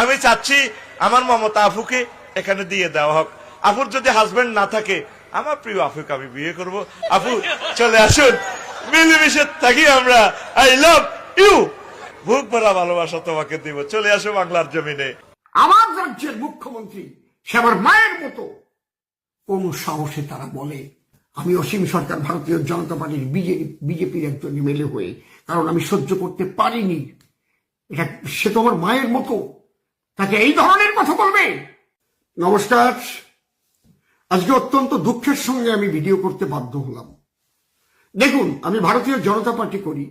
আমি চাচ্ছি আমার মমতা আফুকে এখানে দিয়ে দেওয়া হোক। আফুর যদি হাজবেন্ড না থাকে, আমার প্রিয় আফুকে আমি বিয়ে করব। আফু চলে আসুন। মিলেমিশে থাকি আমরা। আই লাভ ইউ বুক ভরা ভালোবাসা তোমাকে দিব। চলে আসো বাংলার জমিনে। আমার রাজ্যের মুখ্যমন্ত্রী, সে আমার মায়ের মতো। কোন সাহসে তারা বলে, আমি অসীম সরকার, ভারতীয় জনতা পার্টির বিজেপির একজন এমএলএ হয়ে, কারণ আমি সহ্য করতে পারিনি। এটা, সে তো আমার মায়ের মতো। তাকে এই ধরনের কথা বলবে। নমস্কার। আজকে অত্যন্ত দুঃখের সঙ্গে আমি ভিডিও করতে বাধ্য হলাম। দেখুন, আমি ভারতীয় জনতা পার্টি করি,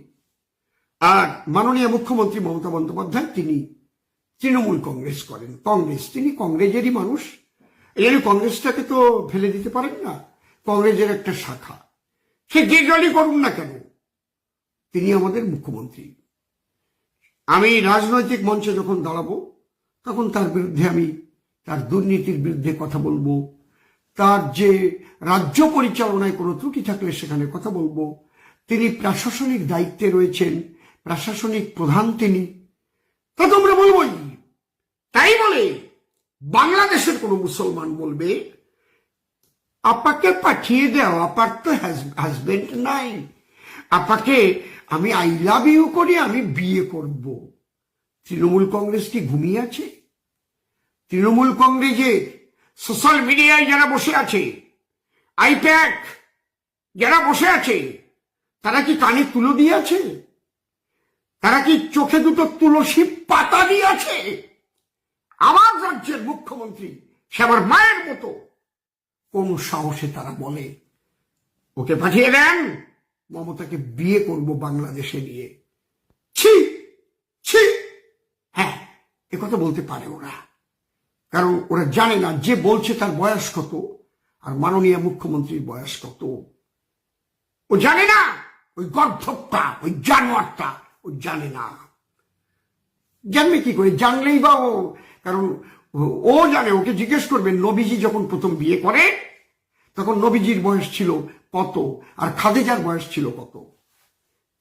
আর মাননীয় মুখ্যমন্ত্রী মমতা বন্দ্যোপাধ্যায় তিনি তৃণমূল কংগ্রেস করেন। কংগ্রেস, তিনি কংগ্রেসেরই মানুষ। এই কংগ্রেসটাকে তো ফেলে দিতে পারেন না। কংগ্রেসের একটা শাখা। সে যে দলই করুন না কেন, তিনি আমাদের মুখ্যমন্ত্রী। আমি রাজনৈতিক মঞ্চে যখন দাঁড়াবো তখন তার বিরুদ্ধে আমি তার দুর্নীতির বিরুদ্ধে কথা বলব। তার যে রাজ্য পরিচালনায় কোনো ত্রুটি থাকলে সেখানে কথা বলব। তিনি প্রশাসনিক দায়িত্বে রয়েছেন, প্রশাসনিক প্রধান তিনি। তা তোমরা বলবোই। তাই বলে বাংলাদেশের কোনো মুসলমান বলবে, আপাকে পাঠিয়ে দাও, আপার তো হাজবেন্ড নাই। আপাকে আমি আই লাভ ইউ করি, আমি বিয়ে করব। তৃণমূল কংগ্রেস কি ঘুমিয়ে আছে? তৃণমূল কংগ্রেসে সোশ্যাল মিডিয়ায় যারা বসে আছে, আইপ্যাক যারা বসে আছে, তারা কি কানে তুলো দিয়ে আছে? তারা কি চোখে দুটো তুলসী পাতা দিয়ে আছে? আমার রাজ্যের মুখ্যমন্ত্রী সে আমার মায়ের মতো। কোন সাহসে তারা বলে, ওকে পাঠিয়ে দেন, মমতাকে বিয়ে করব বাংলাদেশে নিয়ে। ছি ছি। হ্যাঁ এ কথা বলতে পারে ওরা। কারণ ওরা জানে না যে বলছে তার বয়স কত, আর মাননীয় মুখ্যমন্ত্রীর বয়স কত। ও জানে না, ওই গর্ধপটা ওই জানোয়ারটা, ও জানে না। জানবে কি করে? জানলেই বা ও, কারণ ও- ও জানে, ওকে জিজ্ঞেস করবেন নবীজি যখন প্রথম বিয়ে করে, তখন নবীজির বয়স ছিল কত, আর খাদেজার বয়স ছিল কত।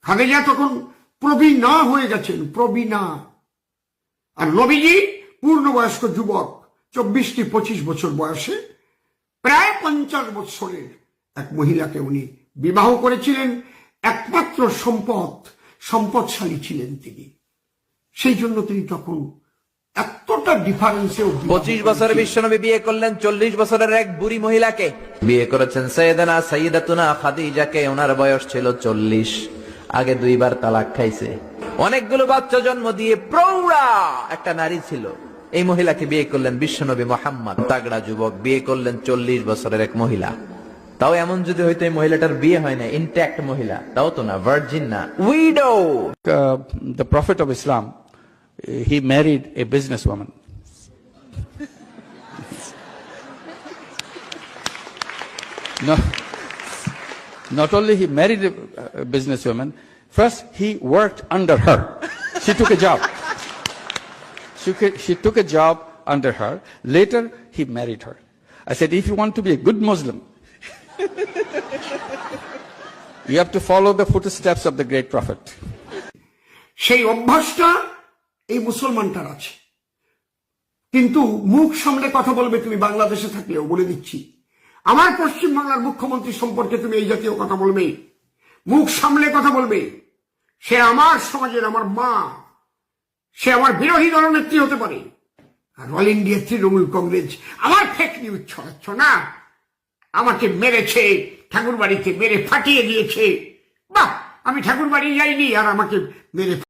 খাদেজা তখন প্রবীণা হয়ে গেছেন, প্রবীণা। আর নবীজি পূর্ণবয়স্ক যুবক। চব্বিশটি পঁচিশ বছর বয়সে প্রায় পঞ্চাশ বছরের এক মহিলাকে উনি বিবাহ করেছিলেন। একমাত্র সম্পদ সম্পদশালী ছিলেন তিনি। সেই জন্য তিনি তখন এতটা ডিফারেন্সে পঁচিশ বছরের বিশ্বনবী বিয়ে করলেন চল্লিশ বছরের এক বুড়ি মহিলাকে। বিয়ে করেছেন সৈয়দানা সৈয়দাতুনা খাদিজাকে ওনার বয়স ছিল চল্লিশ। আগে দুইবার তালাক খাইছে। অনেকগুলো বাচ্চা জন্ম দিয়ে প্রৌঢ়া একটা নারী ছিল। এই মহিলাকে বিয়ে করলেন বিশ্বনবী মোহাম্মদ তাগড়া যুবক বিয়ে করলেন চল্লিশ বছরের এক মহিলা তাও এমন যদি হয়তো এই মহিলাটার বিয়ে হয় না ইনট্যাক্ট মহিলা তাও তো না ভার্জিন না widow uh, the Prophet of Islam, uh, he married a businesswoman. no, not only he married a businesswoman, first he worked under her. She took a job. She, she took a job under her. Later, he married her. I said, if you want to be a good Muslim, you have to follow the footsteps of the great Prophet. সেই অভ্যাসটা এই মুসলমানটার আছে কিন্তু মুখ সামলে কথা বলবে তুমি বাংলাদেশে থাকলেও বলে দিচ্ছি আমার পশ্চিম বাংলার মুখ্যমন্ত্রী সম্পর্কে তুমি এই জাতীয় কথা বলবে মুখ সামলে কথা বলবে সে আমার সমাজের আমার মা সে আমার বিরোধী দলনেত্রী হতে পারে। আর অল ইন্ডিয়া তৃণমূল কংগ্রেস আমার ফেক নিউজ ছড়াচ্ছ না। আমাকে মেরেছে ঠাকুর বাড়িতে মেরে ফাটিয়ে দিয়েছে। বাহ, আমি ঠাকুর বাড়ি যাইনি আর আমাকে মেরে